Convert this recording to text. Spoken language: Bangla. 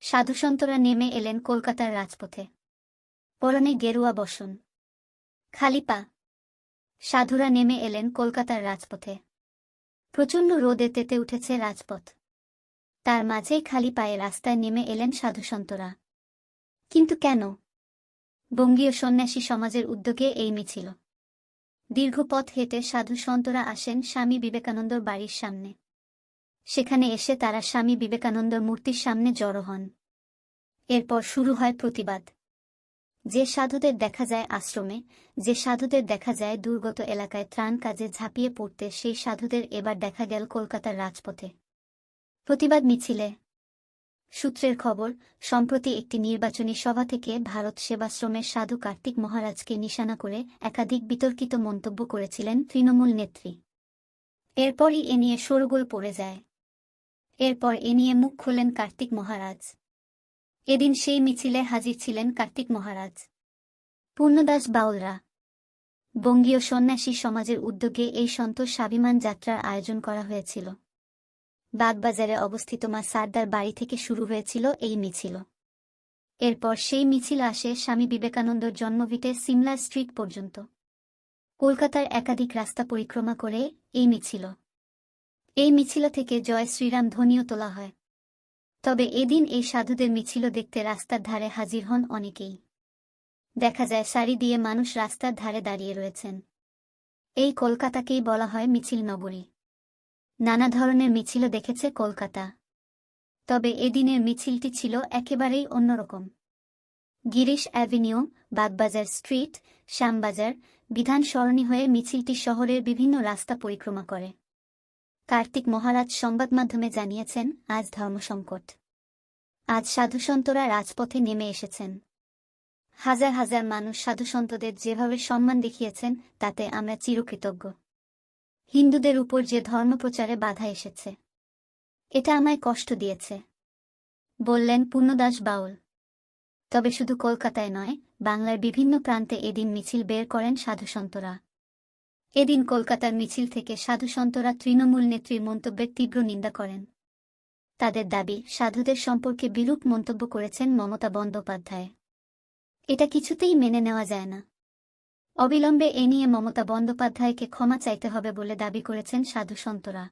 সাধুসন্তরা নেমে এলেন কলকাতার রাজপথে। পরনে গেরুয়া বসন। খালি পা। সাধুরা নেমে এলেন কলকাতার রাজপথে। প্রচণ্ড রোদে তেতে উঠেছে রাজপথ। তার মাঝেই খালি পায়ে রাস্তায় নেমে এলেন সাধুসন্তরা। কিন্তু কেন? বঙ্গীয় সন্ন্যাসী সমাজের উদ্যোগে এই মিছিল। দীর্ঘ পথ হেঁটে সাধু সন্তরা আসেন স্বামী বিবেকানন্দর বাড়ির সামনে। সেখানে এসে তারা স্বামী বিবেকানন্দর মূর্তির সামনে জড়ো হন। এরপর শুরু হয় প্রতিবাদ। যে সাধুদের দেখা যায় আশ্রমে, যে সাধুদের দেখা যায় দুর্গত এলাকায় ত্রাণ কাজে ঝাঁপিয়ে পড়তে, সেই সাধুদের এবার দেখা গেল কলকাতার রাজপথে। প্রতিবাদ মিছিলে। সূত্রের খবর, সম্প্রতি একটি নির্বাচনী সভা থেকে ভারত সেবাশ্রমের সাধু কার্তিক মহারাজকে নিশানা করে একাধিক বিতর্কিত মন্তব্য করেছিলেন তৃণমূল নেত্রী। এরপরই এ নিয়ে শোরগোল পড়ে যায়। এরপর এ নিয়ে মুখ খুললেন কার্তিক মহারাজ। এদিন সেই মিছিলে হাজির ছিলেন কার্তিক মহারাজ। পূর্ণদাস বাউলরা, বঙ্গীয় সন্ন্যাসী সমাজের উদ্যোগে এই সন্তোষ স্বাভিমান যাত্রার আয়োজন করা হয়েছিল। বাগবাজারে অবস্থিত মা সারদার বাড়ি থেকে শুরু হয়েছিল এই মিছিল। এরপর সেই মিছিল আসে স্বামী বিবেকানন্দর জন্মভিটে সিমলা স্ট্রিট পর্যন্ত। কলকাতার একাধিক রাস্তা পরিক্রমা করে এই মিছিল। এই মিছিল থেকে জয় শ্রীরাম ধ্বনিও তোলা হয়। তবে এদিন এই সাধুদের মিছিল দেখতে রাস্তার ধারে হাজির হন অনেকেই। দেখা যায় শাড়ি দিয়ে মানুষ রাস্তার ধারে দাঁড়িয়ে রয়েছেন। এই কলকাতাকেই বলা হয় মিছিল নগরী। নানা ধরনের মিছিল দেখেছে কলকাতা। তবে এদিনের মিছিলটি ছিল একেবারেই অন্যরকম। গিরিশ অ্যাভিনিউ, বাগবাজার স্ট্রিট, শ্যামবাজার বিধান সরণি হয়ে মিছিলটি শহরের বিভিন্ন রাস্তা পরিক্রমা করে। কার্তিক মহারাজ সংবাদ মাধ্যমে জানিয়েছেন, আজ ধর্মসংকট আজ সাধুসন্তরা রাজপথে নেমে এসেছেন। হাজার হাজার মানুষ সাধুসন্তদের যেভাবে সম্মান দেখিয়েছেন, তাতে আমরা চিরকৃতজ্ঞ। হিন্দুদের উপর যে ধর্মপ্রচারে বাধা এসেছে, এটা আমায় কষ্ট দিয়েছে। বললেন পূর্ণদাস বাউল। তবে শুধু কলকাতায় নয়, বাংলার বিভিন্ন প্রান্তে এদিন মিছিল বের করেন সাধুসন্তরা। এদিন কলকাতার মিছিল থেকে সাধুসন্তরা তৃণমূল নেত্রীর মন্তব্যের তীব্র নিন্দা করেন। তাদের দাবি, সাধুদের সম্পর্কে বিরূপ মন্তব্য করেছেন মমতা বন্দ্যোপাধ্যায়। এটা কিছুতেই মেনে নেওয়া যায় না। অবিলম্বে এ নিয়ে মমতা বন্দ্যোপাধ্যায়কে ক্ষমা চাইতে হবে বলে দাবি করেছেন সাধুসন্তরা